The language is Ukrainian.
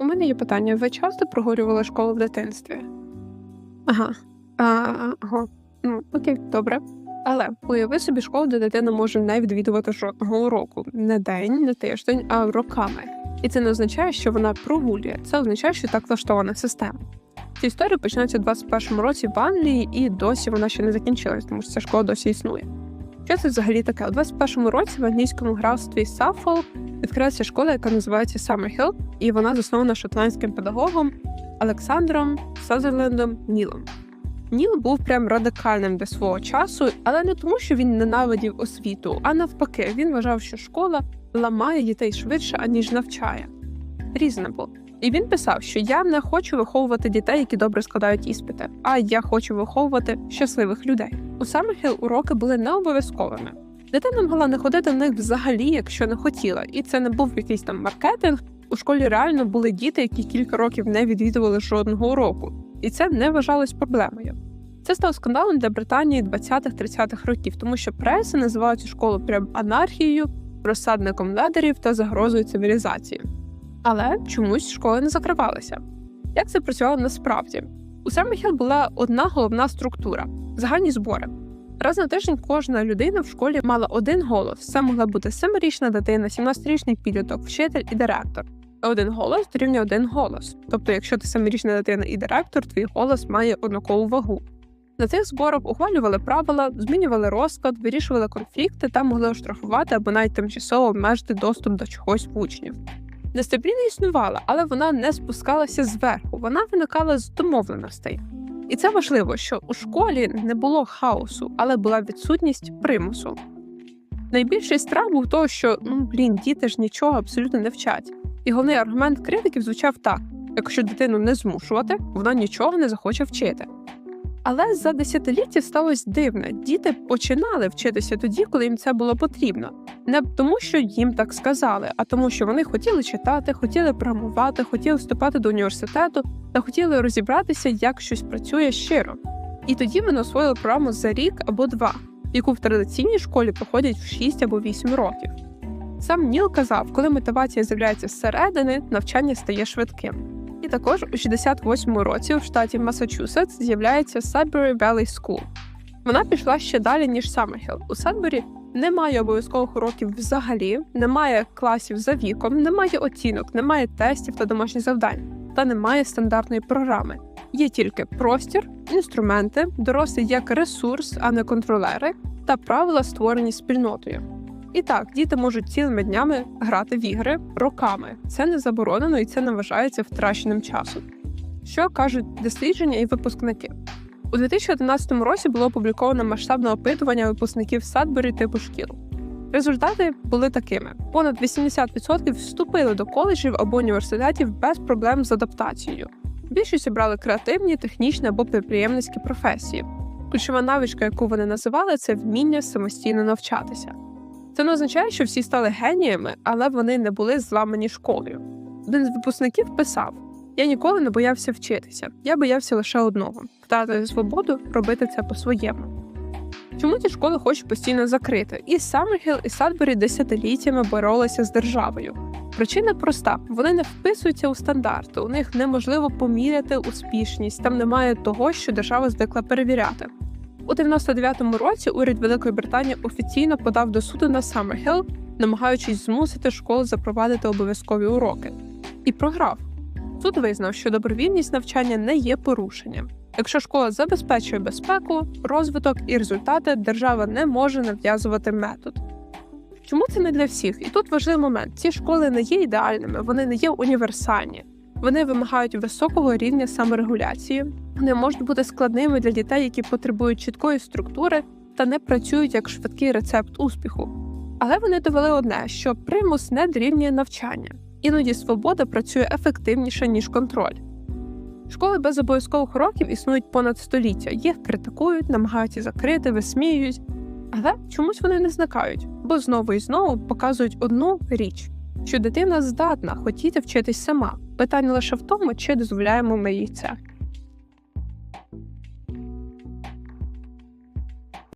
У мене є питання: ви часто прогулювали школу в дитинстві? Ага. А, ага. Ну, окей, добре. Але уяви собі школу, де дитина може не відвідувати жодного уроку. Не день, не тиждень, а роками. І це не означає, що вона прогулює. Це означає, що так влаштована система. Ця історія починається у 21-му році в Англії, і досі вона ще не закінчилась, тому що ця школа досі існує. Що це взагалі таке? У 21-му році в англійському графстві Саффол відкрилася школа, яка називається Summerhill, і вона заснована шотландським педагогом Олександром Сазерлендом Нілом. Ніл був прям радикальним для свого часу, але не тому, що він ненавидів освіту, а навпаки, він вважав, що школа ламає дітей швидше, аніж навчає. Reasonable. І він писав, що я не хочу виховувати дітей, які добре складають іспити, а я хочу виховувати щасливих людей. У Саммерхіл уроки були не обов'язковими. Дитина могла не ходити на них взагалі, якщо не хотіла, і це не був якийсь там маркетинг. У школі реально були діти, які кілька років не відвідували жодного уроку, і це не вважалось проблемою. Це став скандалом для Британії 20-30-х років, тому що преса називала цю школу прям анархією, розсадником ледерів та загрозою цивілізації. Але чомусь школи не закривалися. Як це працювало насправді? У Семміхіл була одна головна структура загальні збори. Раз на тиждень кожна людина в школі мала один голос. Це могла бути 7-річна дитина, 17-річний підліток, вчитель і директор. Один голос дорівнює один голос. Тобто, якщо ти 7-річна дитина і директор, твій голос має однакову вагу. На цих зборах ухвалювали правила, змінювали розклад, вирішували конфлікти та могли оштрафувати або навіть тимчасово обмежити доступ до чогось в учнів. Дисципліна існувала, але вона не спускалася зверху, вона виникала з домовленостей. І це важливо, що у школі не було хаосу, але була відсутність примусу. Найбільший страх був того, що ну блін, діти ж нічого абсолютно не вчать. І головний аргумент критиків звучав так: якщо дитину не змушувати, вона нічого не захоче вчити. Але за десятиліття сталося дивне: діти починали вчитися тоді, коли їм це було потрібно. Не тому, що їм так сказали, а тому, що вони хотіли читати, хотіли програмувати, хотіли вступати до університету та хотіли розібратися, як щось працює щиро. І тоді вони освоїли програму за рік або два, яку в традиційній школі проходять в 6 або 8 років. Сам Ніл казав, коли мотивація з'являється зсередини, навчання стає швидким. І також у 68-му році в штаті Масачусетс з'являється Sudbury Valley School. Вона пішла ще далі, ніж Саммерхіл. У Садбері немає обов'язкових уроків взагалі, немає класів за віком, немає оцінок, немає тестів та домашніх завдань, та немає стандартної програми. Є тільки простір, інструменти, дорослі як ресурс, а не контролери, та правила, створені спільнотою. І так, діти можуть цілими днями грати в ігри роками. Це не заборонено і це не вважається втраченим часом. Що кажуть дослідження і випускники? У 2011 році було опубліковано масштабне опитування випускників Садбері типу шкіл. Результати були такими: понад 80% вступили до коледжів або університетів без проблем з адаптацією. Більшість обрали креативні, технічні або підприємницькі професії. Ключова навичка, яку вони називали, це вміння самостійно навчатися. Це не означає, що всі стали геніями, але вони не були зламані школою. Один з випускників писав: Я ніколи не боявся вчитися, я боявся лише одного втратити свободу робити це по-своєму. Чому ці школи хочуть постійно закрити? І Саммерхіл, і Садбері десятиліттями боролися з державою. Причина проста: вони не вписуються у стандарти, у них неможливо поміряти успішність, там немає того, що держава звикла перевіряти. У 99-му році уряд Великої Британії офіційно подав до суду на Саммерхіл, намагаючись змусити школу запровадити обов'язкові уроки, і програв. Суд визнав, що добровільність навчання не є порушенням. Якщо школа забезпечує безпеку, розвиток і результати, держава не може нав'язувати метод. Чому це не для всіх? І тут важливий момент: ці школи не є ідеальними, вони не є універсальні. Вони вимагають високого рівня саморегуляції, вони можуть бути складними для дітей, які потребують чіткої структури та не працюють як швидкий рецепт успіху. Але вони довели одне, що примус не дорівнює навчання. Іноді свобода працює ефективніше ніж контроль. Школи без обов'язкових уроків існують понад століття. Їх критикують, намагаються закрити, висміюють, але чомусь вони не зникають, бо знову і знову показують одну річ, що дитина здатна хотіти вчитись сама. Питання лише в тому, чи дозволяємо ми їй це.